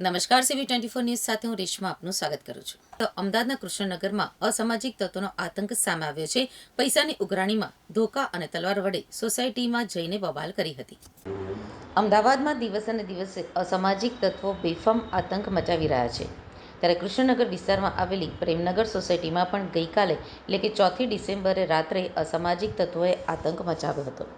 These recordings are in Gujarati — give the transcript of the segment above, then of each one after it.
નમસ્કાર સીવી ટ્વેન્ટી ફોર ન્યૂઝ સાથે હું રેશમા આપનું સ્વાગત કરું છું. તો અમદાવાદના કૃષ્ણનગરમાં અસામાજિક તત્વોનો આતંક સામે આવ્યો છે. પૈસાની ઉઘરાણીમાં ધોકા અને તલવાર વડે સોસાયટીમાં જઈને બબાલ કરી હતી. અમદાવાદમાં દિવસે અને દિવસે અસામાજિક તત્વો બેફામ આતંક મચાવી રહ્યા છે. ત્યારે કૃષ્ણનગર વિસ્તારમાં આવેલી પ્રેમનગર સોસાયટીમાં પણ ગઈકાલે, એટલે કે ચોથી ડિસેમ્બરે રાત્રે અસામાજિક તત્વોએ આતંક મચાવ્યો હતો.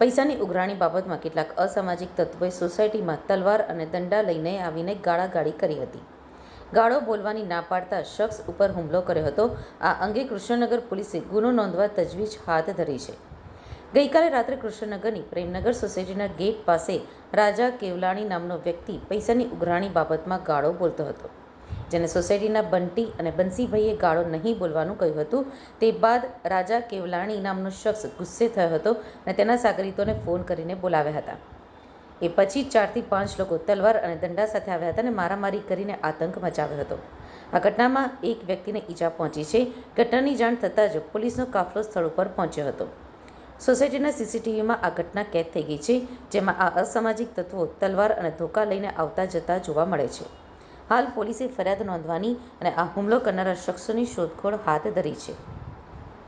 પૈસાની ઉઘરાણી બાબતમાં કેટલાક અસામાજિક તત્વોએ સોસાયટીમાં તલવાર અને દંડા લઈને આવીને ગાળાગાળી કરી હતી. ગાળો બોલવાની ના પાડતા શખ્સ ઉપર હુમલો કર્યો હતો. આ અંગે કૃષ્ણનગર પોલીસે ગુનો નોંધવા તજવીજ હાથ ધરી છે. ગઈકાલે રાત્રે કૃષ્ણનગરની પ્રેમનગર સોસાયટીના ગેટ પાસે રાજા કેવલાણી નામનો વ્યક્તિ પૈસાની ઉઘરાણી બાબતમાં ગાળો બોલતો હતો. જેને સોસાયટીના બંટી અને બંસીભાઈએ ગાળો નહીં બોલવાનું કહ્યું હતું. તે બાદ રાજા કેવલાણી નામનો શખ્સ ગુસ્સે થયો હતો અને તેના સાગરીતોને ફોન કરીને બોલાવ્યા હતા. એ પછી ચારથી પાંચ લોકો તલવાર અને દંડા સાથે આવ્યા હતા અને મારામારી કરીને આતંક મચાવ્યો હતો. આ ઘટનામાં એક વ્યક્તિને ઈજા પહોંચી છે. ઘટનાની જાણ થતાં જ પોલીસનો કાફલો સ્થળ ઉપર પહોંચ્યો હતો. સોસાયટીના સીસીટીવીમાં આ ઘટના કેદ થઈ ગઈ છે, જેમાં આ અસામાજિક તત્વો તલવાર અને ધોકા લઈને આવતા જતા જોવા મળે છે. હાલ પોલીસે ફરિયાદ નોંધવાની અને આ હુમલો કરનારા શખ્સોની શોધખોળ હાથ ધરી છે.